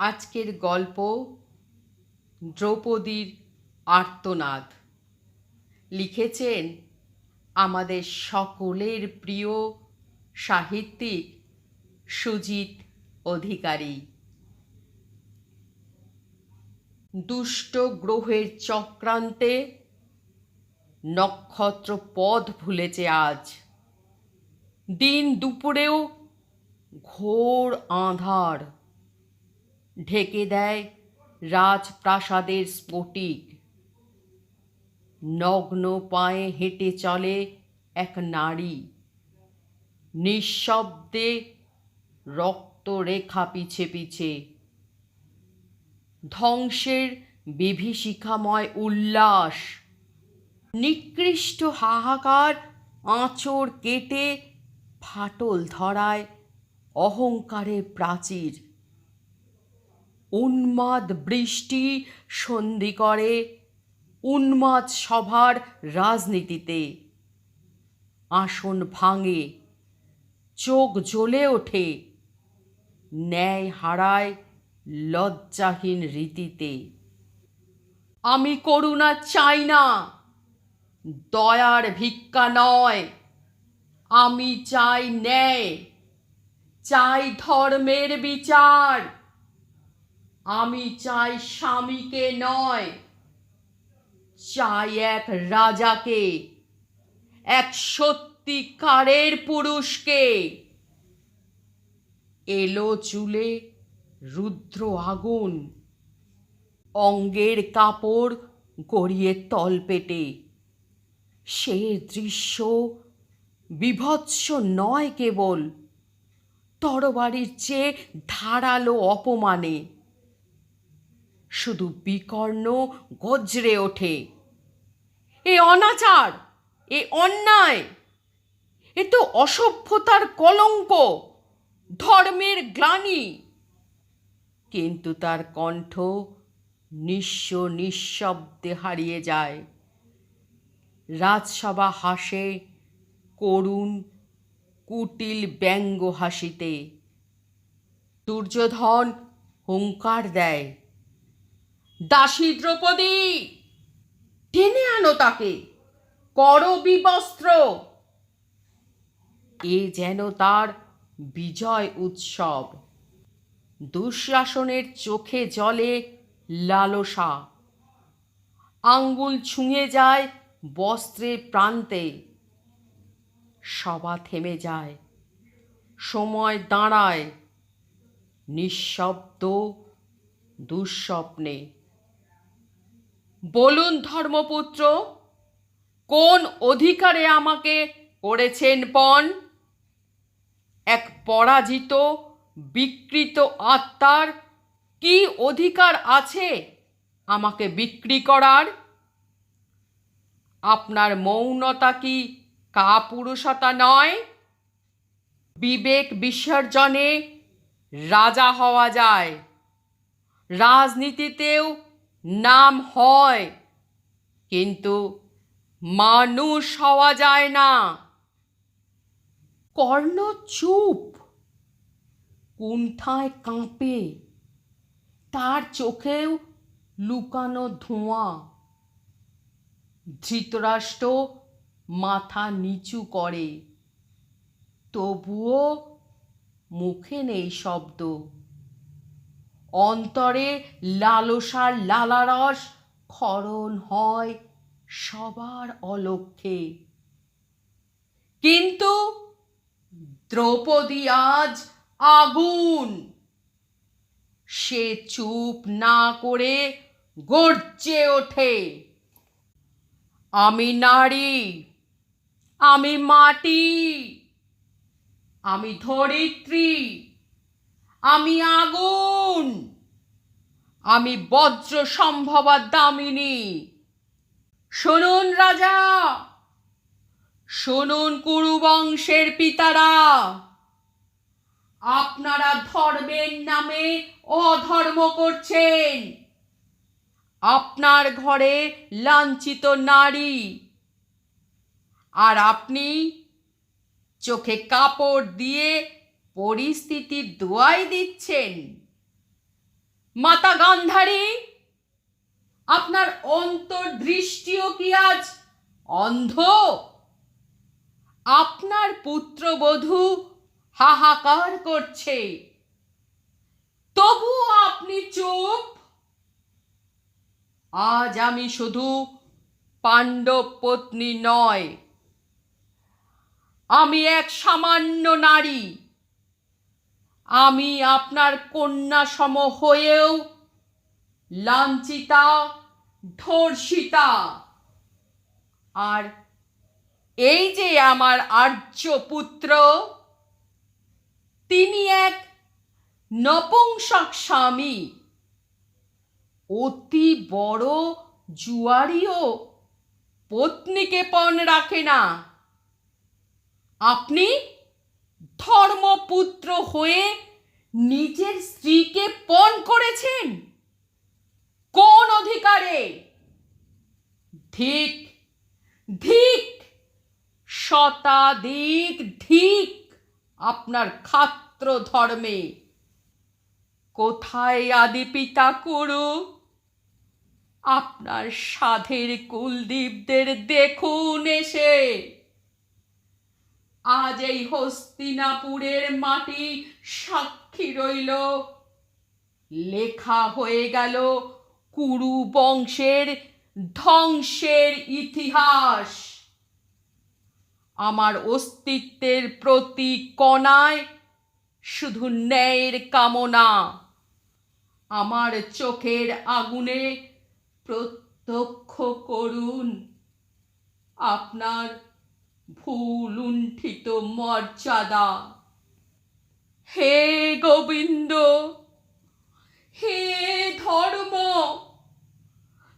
আজকের গল্প দ্রৌপদীর আর্তনাদ। লিখেছেন আমাদের সকলের প্রিয় সাহিত্যিক সুজিত অধিকারী। দুষ্ট গ্রহের চক্রান্তে নক্ষত্র পথ ভুলেছে আজ। দিন দুপুরেও ঘোর আঁধার। ঢেকে দেয় রাজপ্রাসাদের স্ফটিক। নগ্ন পায়ে হেঁটে চলে এক নারী। নিঃশব্দে রক্তরেখা পিছে পিছে। ধ্বংসের বিভীষিকাময় উল্লাস। নিকৃষ্ট হাহাকার আঁচড় কেটে ফাটল ধরায় অহংকারের প্রাচীর। উন্মাদ বৃষ্টি সন্ধি করে উন্মাদ সভার রাজনীতিতে। আসন ভাঙে, চোখ জ্বলে ওঠে, ন্যায় হারায় লজ্জাহীন রীতিতে। আমি করুণা চাই না, দয়ার ভিক্ষা নয়, আমি চাই ন্যায়, চাই ধর্মের বিচার। আমি চাই স্বামীকে নয়, চাই এক রাজাকে, এক সত্যিকারের পুরুষকে। এলো চুলে রুদ্র আগুন, অঙ্গের কাপড় গড়িয়ে তলপেটে। সে দৃশ্য বিভৎস নয় কেবল, তরবারির চেয়ে ধারালো অপমানে। শুধু বিকর্ণ গজরে ওঠে। এ অনাচার, এ অন্যায়, এ তো অসভ্যতার কলঙ্ক, ধর্মের গ্লানি। কিন্তু তার কণ্ঠ নিঃস্ব নিঃশব্দে হারিয়ে যায়। রাজসভা হাসে করুণ কুটিল ব্যঙ্গ হাসিতে। দুর্যোধন হুঙ্কার দেয়। দাসী দ্রৌপদী, টেনে আনো তাকে। কর বিবস্ত্র। এ যেন তার বিজয় উৎসব। দুঃশাসনের চোখে জলে লালসা। আঙ্গুল ছুঁয়ে যায় বস্ত্রের প্রান্তে। সভা থেমে যায়। সময় দাঁড়ায় নিঃশব্দ দুঃস্বপ্নে। বলুন ধর্মপুত্র, কোন অধিকারে আমাকে করেছেন পণ? এক পরাজিত, বিকৃত আত্মার কি অধিকার আছে আমাকে বিক্রি করার? আপনার মৌনতা কি কাপুরুষতা নয়? বিবেক বিসর্জনে রাজা হওয়া যায়। রাজনীতিতেও নাম হয়, কিন্তু মানুষ হওয়া যায় না। কর্ণ চুপ, কুণ্ঠায় কাঁপে, তার চোখেও লুকানো ধোঁয়া। ধৃতরাষ্ট্র মাথা নিচু করে, তবুও মুখে নেই শব্দ। অন্তরে লালসার লালারস ক্ষরণ হয় সবার অলক্ষে। কিন্তু দ্রৌপদী আজ আগুন। সে চুপ না করে গর্জে ওঠে। আমি নারী, আমি মাটি, আমি ধরিত্রী। আমি আগুন, আমি বজ্র সম্ভবা দামিনী। শুনুন রাজা, শুনুন কুরুবংশের পিতারা, আপনারা ধর্মের নামে অধর্ম করছেন। আপনার ঘরে লাঞ্ছিত নারী, আর আপনি চোখে কাপড় দিয়ে পরিস্থিতির দোয়াই দিচ্ছেন। মাতা গান্ধারী, আপনার অন্তর্দৃষ্টিও কি আজ অন্ধ? আপনার পুত্রবধূ হাহাকার করছে। তবু আপনি চুপ? আজ আমি শুধু পাণ্ডব পত্নী নয়, আমি এক সামান্য নারী। আমি আপনার কন্যা সম হয়েও লাঞ্ছিতা, ধর্ষিতা। আর এই যে আমার আর্য পুত্র, তিনি এক নপুংসক স্বামী। অতি বড় জুয়ারিও পত্নীকে পণ রাখে না। আপনি ধর্মপুত্র হয়ে নিজের স্ত্রীকে পণ করেছেন? কোন অধিকারে? ধিক ধিক, শতাধিক ধিক আপনার খাত্র ধর্মে। কোথায় আদি পিতা করু? আপনার সাধের কুলদীপদের দেখুন এসে। আজ এই হস্তিনাপুরের মাটি সাক্ষী রইল। লেখা হয়ে গেল, কুরু বংশের ধ্বংসের ইতিহাস। আমার অস্তিত্বের প্রতি কণায় শুধু ন্যায়ের কামনা। আমার চোখের আগুনে প্রত্যক্ষ করুন। আপনার ভুলুণ্ঠিত মর্যাদা হে গোবিন্দ, হে ধর্ম,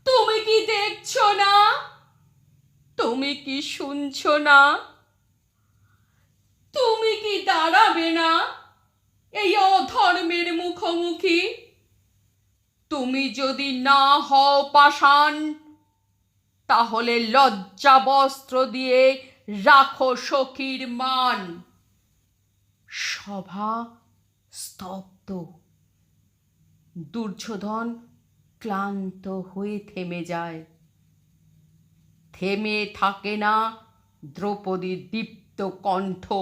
তুমি কি দেখছ না? তুমি কি শুনছো না? তুমি কি দাঁড়াবে না এই অধর্মের মুখোমুখি? তুমি যদি না হও পাষাণ, তাহলে লজ্জা বস্ত্র দিয়ে রাখো সখীর মান। সভা স্তব্ধ। দুর্যোধন ক্লান্ত হয়ে থেমে যায়। থেমে থাকে না দ্রৌপদীর দীপ্ত কণ্ঠ।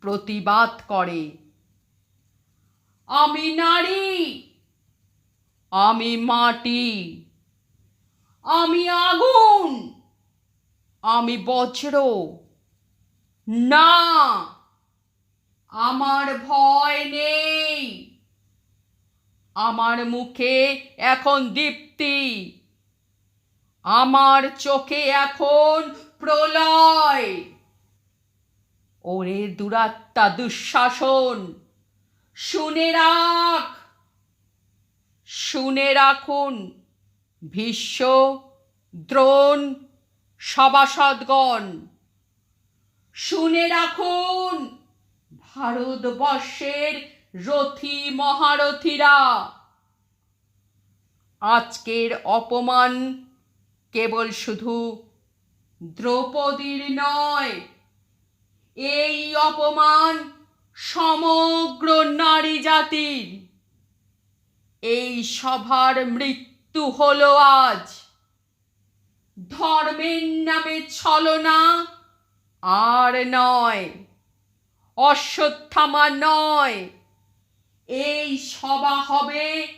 প্রতিবাদ করে, আমি নারী, আমি মাটি, আমি আগুন। আমি বজ্র। না, আমার ভয় নেই। আমার মুখে এখন দীপ্তি। আমার চোখে এখন প্রলয়। ওরে দুরাত্মা দুঃশাসন, শুনে রাখ। শুনে রাখুন, ভীষ্ম, দ্রোণ সভাসদগণ, শুনে রাখুন ভারতবর্ষের রথী মহারথীরা। আজকের অপমান কেবল শুধু দ্রৌপদীর নয়, এই অপমান সমগ্র নারী জাতির। এই সভার মৃত্যু হলো আজ। ধর্মের নামে ছলনা? আর নয়, অশ্বত্থামা নয়। এই সভা হবে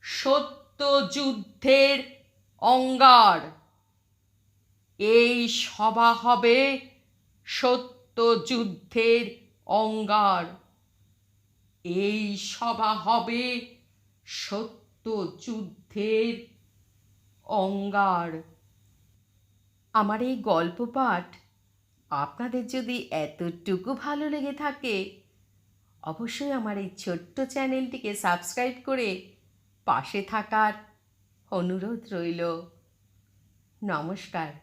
সত্য যুদ্ধের অঙ্গার। এই সভা হবে সত্য যুদ্ধের অঙ্গার। এই সভা হবে সত্য যুদ্ধের অঙ্গার। আমার এই গল্প পাঠ আপনাদের যদি এতটুকু ভালো লেগে থাকে, অবশ্যই আমার এই ছোট্ট চ্যানেলটিকে সাবস্ক্রাইব করে পাশে থাকার অনুরোধ রইল। নমস্কার।